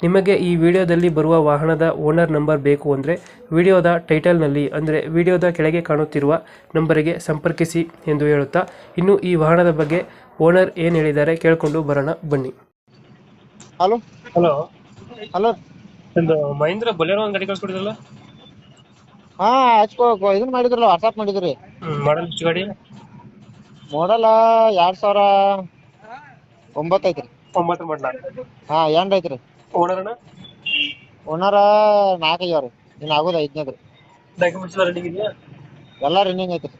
ನಿಮಗೆ ಈ ವಿಡಿಯೋದಲ್ಲಿ ಬರುವ ವಾಹನದ ಓನರ್ ನಂಬರ್ ಬೇಕು ಅಂದರೆ ವಿಡಿಯೋದ ಟೈಟಲ್ನಲ್ಲಿ ಅಂದರೆ ವಿಡಿಯೋದ ಕೆಳಗೆ ಕಾಣುತ್ತಿರುವ ನಂಬರಿಗೆ ಸಂಪರ್ಕಿಸಿ ಎಂದು ಹೇಳುತ್ತಾ ಇನ್ನು ಈ ವಾಹನದ ಬಗ್ಗೆ ಓನರ್ ಏನು ಹೇಳಿದ್ದಾರೆ ಕೇಳಿಕೊಂಡು ಬರೋಣ ಬನ್ನಿ. ಹಲೋ? ಹಲೋ? ಹಲೋ? ಒಂದು ಮಹೇಂದ್ರ ಬೊಲೆರೋ ಒಂದು ಗಾಡಿ ಕಳ್ಸ್ಕೊಡಿದ್ರಲ್ಲ ಹಾ ಹಚ್ಕೋ ಇದನ್ನ ಮಾಡಿದ್ರಲ್ಲ ವಾಟ್ಸಾಪ್ ಮಾಡಿದ್ರಿ. ಮಾಡಲ್ ಎಷ್ಟು ಗಾಡಿ? ಮಾಡಲ್ಲ ಎರಡ್ ಸಾವಿರ ಒಂಬತ್ತು ಐತ್ರಿ ಒಂಬತ್ತು ಮಾಡ್ಲಾ? ಹಾ ಎಂಡ್ ಐತ್ರಿ ಓನರ್ ಅಣ್ಣ ಓನರ ನಾಲ್ಕು ಇನ್ ಆಗೋದ ಆಗೋದು ಐದನೇದ್ರಿ ಡಾಕ್ಯುಮೆಂಟ್ಸ್ ಎಲ್ಲ ರೆಡಿ ಇದೆಯಾ? ಎಲ್ಲ ರನ್ನಿಂಗ್ ಐತ್ರಿ.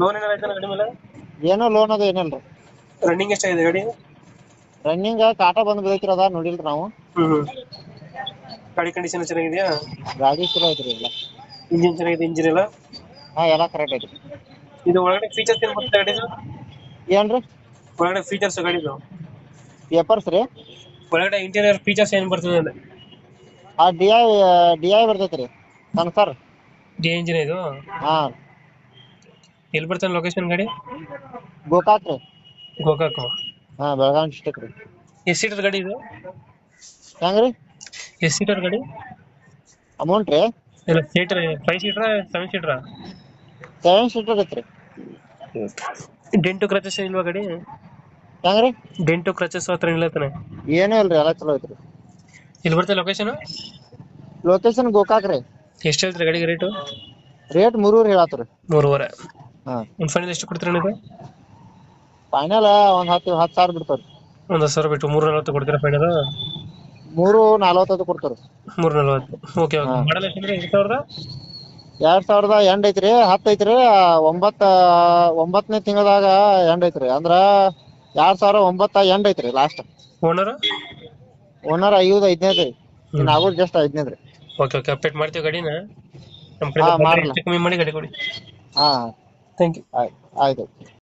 ಲೋನ್ ಏನಾರ ಐತಲ್ಲ ಗಾಡಿ ಮೇಲೆ? ಏನೋ ಲೋನ್ ಅದು ಏನಿಲ್ರಿ ರನ್ನಿಂಗ್ ಎಷ್ಟಾಗಿದೆ ಗಾಡಿ? ರನ್ನಿಂಗ್ ಕಾಟ ಬಂದ್ ಬಿದ್ದೈತ್ರಿ ಅದ ನೋಡಿಲ್ರಿ ನಾವು. ಹ್ಮ್ ಗಾಡಿ ಕಂಡೀಷನ್ ಚೆನ್ನಾಗಿದೆಯಾ? ಗಾಡಿ ಚಲೋ ಐತ್ರಿ ಎಲ್ಲ. ಇಂಜಿನ್ ಚೆನ್ನಾಗಿದೆ ಇಂಜಿನ್ ಎಲ್ಲ? ಹಾ ಎಲ್ಲ ಕರೆಕ್ಟ್ ಐತ್ರಿ. ಇದು ಒಳಗಡೆ ಫೀಚರ್ಸ್ ಏನು ಬರ್ತದೆ ಗಾಡಿದು? ಏನ್ರಿ? ಒಳಗಡೆ ಫೀಚರ್ಸ್ ಗಾಡಿದು? ಪೇಪರ್ಸ್ ರೀ? ಒಳಗಡೆ ಇಂಟೀರಿಯರ್ ಫೀಚರ್ಸ್ ಏನು ಬರ್ತದೆ ಅಂದ್ರೆ ಆ ಡಿ ಐ ಡಿ ಐ ಬರ್ತೈತ್ರಿ ಸನ್ಸರ್ ಡಿ ಇಂಜಿನ್ ಇದು? ಹಾ. ಎಲ್ಲಿ ಬರ್ತಾನೆ ಲೊಕೇಶನ್ ಗಾಡಿ? ಗೋಕಾಕ್ ರೀ. ಗೋಕಾಕ್. ಹಾ ಬೆಳಗಾವಿ ಡಿಸ್ಟಿಕ್ ರೀ. ಎಷ್ಟು ಸೀಟರ್ ಗಾಡಿ ಇದು? ಹೆಂಗ್ರಿ ಎಷ್ಟು ಸೀಟರ್ ಗಾಡಿ? ಅಮೌಂಟ್ ರೀ? ಇಲ್ಲ seater five seater seven seater seven seater ಐತ್ರಿ. ಡೆಂಟು ಕ್ರಚಸ್ ಇಲ್ವಾ ಗಾಡಿ? ಹೆಂಗ್ರಿ? ಡೆಂಟು ಕ್ರಚಸ್ ಹತ್ರ ನಿಲ್ಲತ್ತಾನೆ ತಾನೆ. ಏನೂ ಇಲ್ರಿ ಎಲ್ಲ ಚಲೋ ಐತ್ರಿ. ಇಲ್ಲಿ ಬರ್ತದೆ ಲೊಕೇಶನ್ ಲೊಕೇಶನ್ ಗೋಕಾಕ್ ರೀ. ಎಷ್ಟು ಹೇಳ್ತೀರಿ ಗಾಡಿಗೆ ರೇಟು ರೇಟ್ ಮೂರೂರು ಹೇಳತ್ರಿ. ಮೂರುವರೆ. ಹಾ. ನಿಮ್ಮ ಫೈನಲ್ ಎಷ್ಟು ಕೊಡ್ತೀರಾ ನೀವು ಫೈನಲ್ ಒಂದ್ ಹತ್ತು ಹತ್ತು ಸಾವಿರ ಬಿಡ್ತಾರ ಒಂದು ಹತ್ತು ಸಾವಿರ ಬಿಟ್ಟು ಮೂರು ನಲ್ವತ್ತು ಕೊಡ್ತೀರಾ ಫೈನಲ್ ಮೂರು ನಲವತ್ತೈದು ಕೊಡ್ತಾರ ಮೂರು ನಲ್ವತ್ತು. ಓಕೆ ಹಾ. ಮಾಡಲ್ ಎಷ್ಟಂದ್ರೆ ಎರಡು ಸಾವಿರದ? ಎರಡ್ ಸಾವಿರದ ಎಂಡ್ ಐತ್ರಿ ಹತ್ತು ಐತ್ರಿ ಒಂಬತ್ತ ಒಂಬತ್ತನೇ ತಿಂಗಳದಾಗ ಎಂಡ್ ಐತ್ರಿ. ಅಂದ್ರ ಎರಡ್ ಸಾವಿರ ಒಂಬತ್ತ ಎಂಡ್ ಐತ್ರಿ ಲಾಸ್ಟ್ ಓನರ್ ಓನರ್ ಐವತ್ತು ಐದನೇದ್ ರೀ ಇನ್ ಆಗೋದು ಜಸ್ಟ್ ಐದನೇದ್ ರೀ ಓಕೆ ಓಕೆ ಅಪ್ಡೇಟ್ ಮಾಡ್ತೀವಿ ಗಾಡಿನ. ನಮ್ಮ ಕಡೆ ಕಮ್ಮಿ ಮಾಡಿ ಗಾಡಿ ಕೊಡಿ. ಹಾ. ಥ್ಯಾಂಕ್ ಯು ಆಯ್ತು ಆಯ್ತು.